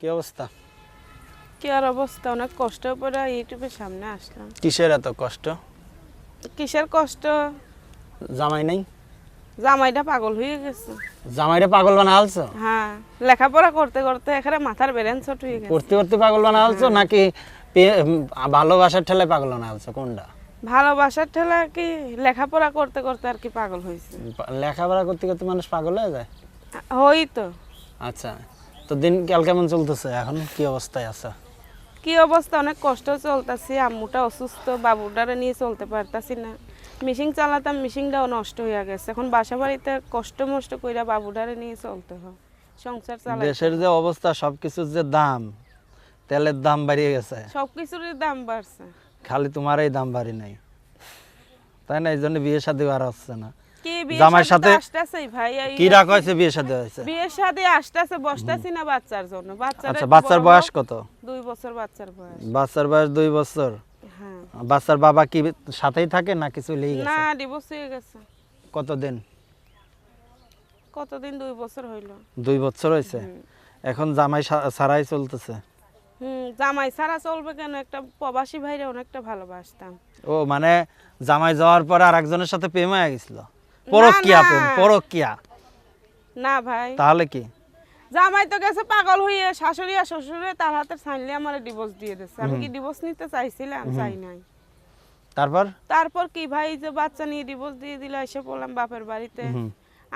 কি অবস্থা? কি আর অবস্থা? অনেক কষ্ট করে ইউটিউবের সামনে আসলাম। কিসের এত কষ্ট? কিসের কষ্ট? জামাই নাই? জামাইটা পাগল হয়ে গেছে। জামাইটা পাগল বানা হালছো হ্যাঁ লেখাপড়া করতে করতে এখানে মাথার বেরেন ছোট হয়ে গেছে। পড়তে পড়তে পাগল বানা হালছো নাকি ভালোবাসার ঠেলায় পাগল বানা হালছো কোনটা? ভালোবাসার ঠেলা কি লেখাপড়া করতে করতে আর কি পাগল হয়েছে? লেখাপড়া করতে করতে মানুষ পাগল হয়ে যায়? হই তো। আচ্ছা। তো দিন কাল কেমন চলতেছে? এখন কি অবস্থায় আছে? কি অবস্থা? অনেক কষ্ট চলতেছি। আম্মুটা অসুস্থ বাবুটারে নিয়ে চলতে পারতাছি না। মিশিং চালাতাম মিশিংটাও নষ্ট হয়ে গেছে। এখন বাসা বাড়িতে কষ্ট মষ্ট কইরা বাবুটারে নিয়ে চলতে হয়। সংসার চালাই দেশের যে অবস্থা সবকিছুর যে দাম তেলের দাম বাড়িয়ে গেছে। সব কিছুরই দাম বাড়ছে। খালি তোমার এই দাম বাড়ি নাই। তাই না? এই জন্য বিয়ে শাদী আর হচ্ছে না। জামাইয়ের সাথে আসতেছে ভাই কি রাখ হয়েছে বিয়ে শাদী হয়েছে? বিয়ের সাথে আসতেছে বসতেছি না বাচ্চার জন্য। বাচ্চার আচ্ছা বাচ্চার বয়স কত? দুই বছর বাচ্চার বয়স। বাচ্চার বয়স দুই বছর? হ্যাঁ। বাচ্চার বাবা কি সাথেই থাকে না কিছু লেগে গেছে? না ডিভোর্স হয়ে গেছে। কতদিন? কতদিন? দুই বছর হইল। দুই বছর হয়েছে? এখন জামাই ছাড়াই চলতেছে? হুম জামাই ছাড়া চলবে কেন? একটা প্রবাসী ভাইরে অনেকটা ভালোবাসতাম। ও মানে জামাই যাওয়ার পরে আর একজনের সাথে প্রেম হয়ে গেছিল? পরকিয়া প্রেম পরকিয়া। না ভাই। তাহলে কি? জামাই তো গেছে পাগল হয়ে শাশুড়ি আর শ্বশুরে তার হাতে আমার ডিভোর্স দিয়ে দিচ্ছে আমি কি ডিভোর্স নিতে চাইছিলাম? চাই নাই। তারপর? তারপর কি ভাই যে বাচ্চা নিয়ে ডিভোর্স দিয়ে দিল এসে পড়লাম বাপের বাড়িতে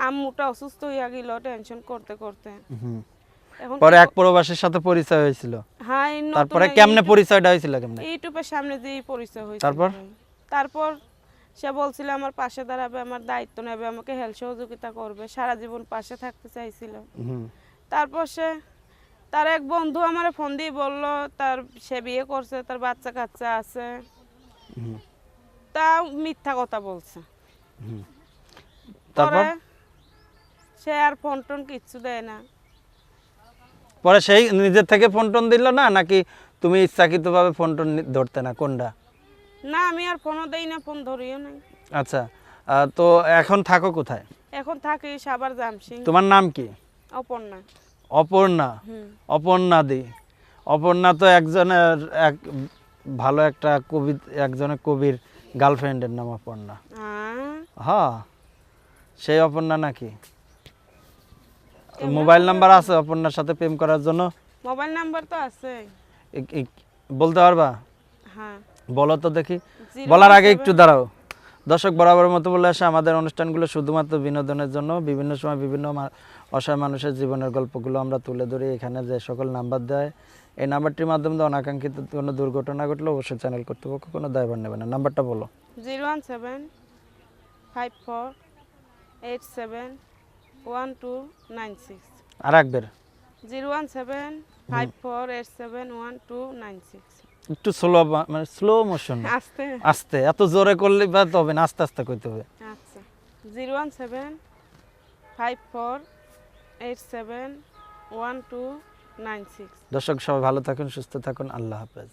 আম্মুটা অসুস্থ হইয়া গেল টেনশন করতে করতে। পরে এক প্রবাসীর সাথে পরিচয় হয়েছিল। হ্যাঁ তারপরে কেমনে পরিচয়টা হয়েছিল কেমনে? ইউটিউবের সামনে যে পরিচয় হয়েছিল তারপর? তারপর সে বলছিল আমার পাশে দাঁড়াবে আমার দায়িত্ব নেবে আমাকে হেল্প সহযোগিতা করবে। সারা জীবন পাশে থাকতে চাইছিল। তারপর সে তার এক বন্ধু আমার ফোন দিয়ে বলল তার সে বিয়ে করছে তার বাচ্চা কাচ্চা আছে তা মিথ্যা কথা বলছে। তারপর? সে আর ফোন টোন কিচ্ছু দেয় না। পরে সেই নিজের থেকে ফোন টোন দিল না নাকি তুমি ইচ্ছাকৃতভাবে ফোন টোন ধরতে না? কোনটা? না আমি আর ফোনও দেই না ফোন ধরিও নাই। আচ্ছা তো এখন থাকো কোথায়? এখন থাকি সাবার জামসিং তোমার নাম কি? অপর্ণা। অপর্ণা? অপর্ণা দি। অপর্ণা তো একজনের এক ভালো একটা কবি একজনের কবির গার্লফ্রেন্ডের নাম অপর্ণা। হ্যাঁ সেই অপর্ণা নাকি? মোবাইল নাম্বার আছে অপর্ণার সাথে প্রেম করার জন্য? মোবাইল নাম্বার তো আছে। বলতে পারবা? হ্যাঁ। বলো তো দেখি। বলার আগে একটু দাঁড়াও। দর্শক বরাবর মতো বলে আসে আমাদের অনুষ্ঠানগুলো শুধুমাত্র বিনোদনের জন্য বিভিন্ন সময় বিভিন্ন অসহায় মানুষের জীবনের গল্পগুলো আমরা তুলে ধরি। এখানে যে সকল নাম্বার দেয় এই নাম্বারটির মাধ্যমে তো অনাকাঙ্ক্ষিত কোনো দুর্ঘটনা ঘটলে অবশ্যই চ্যানেল কর্তৃপক্ষ কোনো দায়ভার নেবে না। নাম্বারটা বলো। Zero one seven five four eight seven one two nine six. আর একবার। Zero one seven five four eight seven one two nine six. একটু স্লো মানে স্লো মোশন আস্তে। আস্তে। এত জোরে করলে বা তবে হবে না আস্তে আস্তে করতে হবে। আচ্ছা। Zero one seven five four eight seven one two nine six. দর্শক সবাই ভালো থাকুন সুস্থ থাকুন। আল্লাহ হাফেজ।